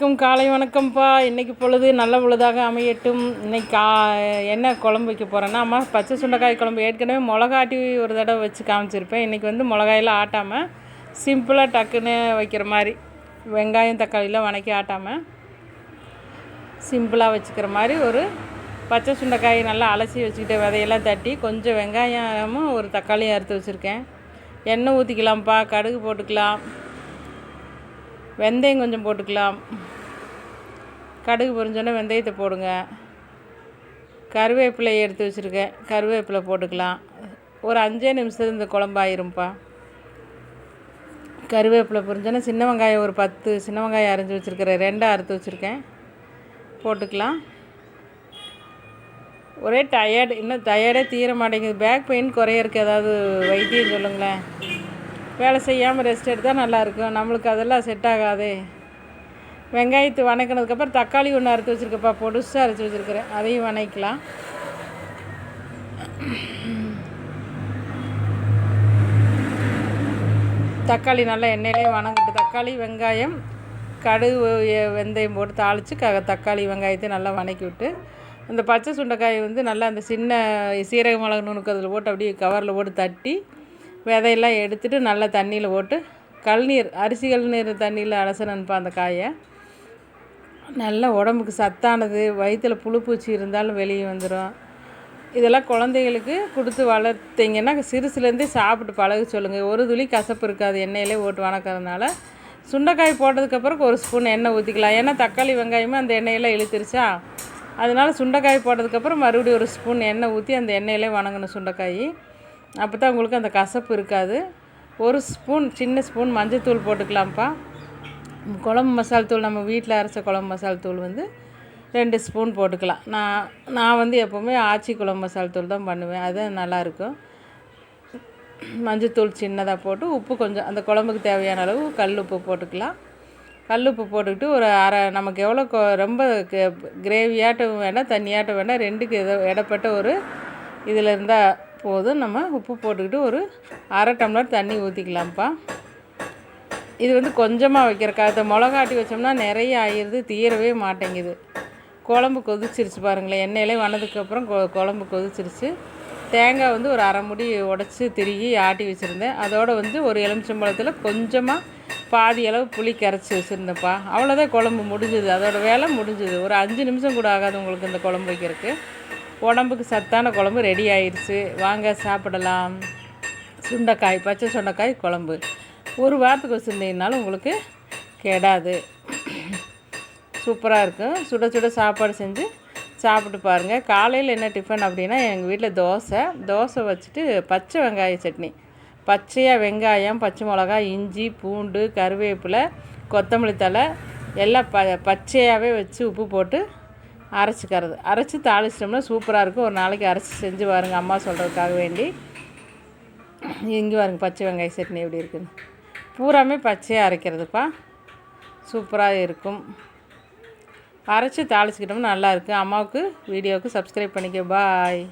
அனைவருக்கும் காலை வணக்கம்ப்பா. இன்றைக்கி பொழுது நல்ல பொழுதாக அமையட்டும். இன்னைக்கு கா என்ன குழம்பு வைக்க போகிறேன்னா அம்மா பச்சை சுண்டைக்காய் குழம்பு. ஏற்கனவே மிளகாட்டி ஒரு தடவை வச்சு காமிச்சிருப்பேன். இன்றைக்கி வந்து மிளகாயெல்லாம் ஆட்டாமல் சிம்பிளாக டக்குன்னு வைக்கிற மாதிரி வெங்காயம் தக்காளிலாம் வணக்கி ஆட்டாமல் சிம்பிளாக வச்சுக்கிற மாதிரி ஒரு பச்சை சுண்டைக்காய் நல்லா அலசி வச்சுக்கிட்டு விதையெல்லாம் தட்டி கொஞ்சம் வெங்காயமும் ஒரு தக்காளியும் அறுத்து வச்சுருக்கேன். எண்ணெய் ஊற்றிக்கலாம்ப்பா கடுகு போட்டுக்கலாம். வெந்தயம் கொஞ்சம் போட்டுக்கலாம். கடுகு பொரிஞ்சோன்னே வெந்தயத்தை போடுங்க. கருவேப்பிலை எடுத்து வச்சுருக்கேன். கருவேப்பிலை போட்டுக்கலாம். ஒரு அஞ்சே நிமிஷத்துல இந்த குழம்பாயிரும்ப்பா கருவேப்பிலை பொரிஞ்சோன்னே சின்ன வெங்காயம் ஒரு பத்து சின்ன வெங்காயம் அரைஞ்சி வச்சுருக்கிறேன் ரெண்டாக அறுத்து வச்சுருக்கேன். போட்டுக்கலாம். ஒரே டயர்டு இன்னும் டயர்டே தீர மாட்டேங்குது. பேக் பெயின் குறையறக்கு ஏதாவது வைத்தியம் சொல்லுங்களேன். வேலை செய்யாமல் ரெஸ்ட் எடுத்தால் நல்லாயிருக்கும். நம்மளுக்கு அதெல்லாம் செட் ஆகாதே. வெங்காயத்தை வணக்கினதுக்கப்புறம் தக்காளி ஒன்று அறுத்து வச்சுருக்கப்பா. பொடுசாக அரைச்சி வச்சுருக்கிறேன். அதையும் வணக்கலாம் தக்காளி நல்லா எண்ணெயிலே வணங்கிட்டு தக்காளி வெங்காயம் கடுகு வெந்தயம் போட்டு தாளித்து க தக்காளி வெங்காயத்தை நல்லா வணக்கி விட்டு அந்த பச்சை சுண்டைக்காய் வந்து நல்லா அந்த சின்ன சீரக மிளகு நுணுக்கு அதில் போட்டு அப்படியே கவரில் போட்டு தட்டி விதையெல்லாம் எடுத்துட்டு நல்லா தண்ணியில் போட்டு கழுநீர் அரிசி கழுநீர் தண்ணியில் அலசணுன்ப்பா அந்த காயை. நல்லா உடம்புக்கு சத்தானது வயிற்றில் புழு பூச்சி இருந்தாலும் வெளியே வந்துடும் இதெல்லாம் குழந்தைகளுக்கு கொடுத்து வளர்த்திங்கன்னா சிறுசுலேருந்தே சாப்பிட்டு பழக சொல்லுங்கள் ஒரு துளி கசப்பு இருக்காது எண்ணெயிலே ஓட்டு வணக்கிறதுனால. சுண்டைக்காய் போட்டதுக்கப்புறம் ஒரு ஸ்பூன் எண்ணெய் ஊற்றிக்கலாம் ஏன்னா தக்காளி வெங்காயமும் அந்த எண்ணெயெல்லாம் இழுத்துருச்சா? அதனால் சுண்டைக்காய் போட்டதுக்கப்புறம் மறுபடியும் ஒரு ஸ்பூன் எண்ணெய் ஊற்றி அந்த எண்ணெயிலே வணங்கணும் சுண்டைக்காய். அப்போ தான் உங்களுக்கு அந்த கசப்பு இருக்காது. ஒரு ஸ்பூன் சின்ன ஸ்பூன் மஞ்சத்தூள் போட்டுக்கலாம்ப்பா. குழம்பு மசால் தூள் நம்ம வீட்டில் அரைச்ச குழம்பு மசால் தூள் வந்து ரெண்டு ஸ்பூன் போட்டுக்கலாம். நான் நான் வந்து எப்போவுமே ஆச்சி குழம்பு மசால் தூள் தான் பண்ணுவேன். அது நல்லாயிருக்கும். மஞ்சத்தூள் சின்னதாக போட்டு உப்பு கொஞ்சம் அந்த குழம்புக்கு தேவையான அளவு கல் உப்பு போட்டுக்கலாம். கல் உப்பு போட்டுக்கிட்டு ஒரு அரை நமக்கு எவ்வளோ ரொம்ப கிரேவியாட்டம் வேணால் தண்ணியாட்டம் வேணால் ரெண்டுக்கு எதோ இடப்பட்ட ஒரு இதில் இருந்தால் போதும். நம்ம உப்பு போட்டுக்கிட்டு ஒரு அரை டம்ளர் தண்ணி ஊற்றிக்கலாம்ப்பா இது வந்து கொஞ்சமாக வைக்கிறக்காக மிளகாட்டி வச்சோம்னா நிறைய ஆயிடுது தீரவே மாட்டேங்குது. குழம்பு கொதிச்சிருச்சு பாருங்களேன். எண்ணெயிலே வனதுக்கப்புறம் கொ குழம்பு கொதிச்சிருச்சு. தேங்காய் வந்து ஒரு அரை முடி உடச்சி திருகி ஆட்டி வச்சுருந்தேன். அதோடு வந்து ஒரு எலுமிச்சம்பழத்தில் கொஞ்சமாக பாதி அளவு புளி கரைச்சி வச்சுருந்தேன்ப்பா. அவ்வளோதான் குழம்பு முடிஞ்சுது. அதோடய வேலை முடிஞ்சுது. ஒரு அஞ்சு நிமிஷம் கூட ஆகாது உங்களுக்கு இந்த குழம்பு வைக்கிறதுக்கு. உடம்புக்கு சத்தான குழம்பு ரெடி ஆயிடுச்சு வாங்க சாப்பிடலாம். சுண்டைக்காய் பச்சை சுண்டைக்காய் குழம்பு. ஒரு வாரத்துக்கு வச்சுருந்தீங்கனாலும் உங்களுக்கு கெடாது. சூப்பராக இருக்கும். சுட சுட சாப்பாடு செஞ்சு சாப்பிட்டு பாருங்கள் காலையில் என்ன டிஃபன் அப்படின்னா எங்கள் வீட்டில் தோசை. தோசை வச்சுட்டு பச்சை வெங்காய சட்னி. பச்சையாக வெங்காயம் பச்சை மிளகாய் இஞ்சி பூண்டு கருவேப்பிலை கொத்தமல்லி தலை எல்லாம் ப பச்சையாகவே வச்சு உப்பு போட்டு அரைச்சிக்கிறது. அரைச்சி தாளிச்சிட்டோம்னா சூப்பராக இருக்கும். ஒரு நாளைக்கு அரைச்சி செஞ்சு பாருங்க அம்மா சொல்கிறதுக்காக வேண்டி. இங்கே பாருங்கள் பச்சை வெங்காய சட்னி எப்படி இருக்குன்னு. பூராமே பச்சையாக அரைக்கிறதுப்பா. சூப்பராக இருக்கும். அரைச்சி தாளிச்சிக்கிட்டோம்னா நல்லாயிருக்கு அம்மாவுக்கு வீடியோவுக்கு சப்ஸ்கிரைப் பண்ணிக்க. பாய்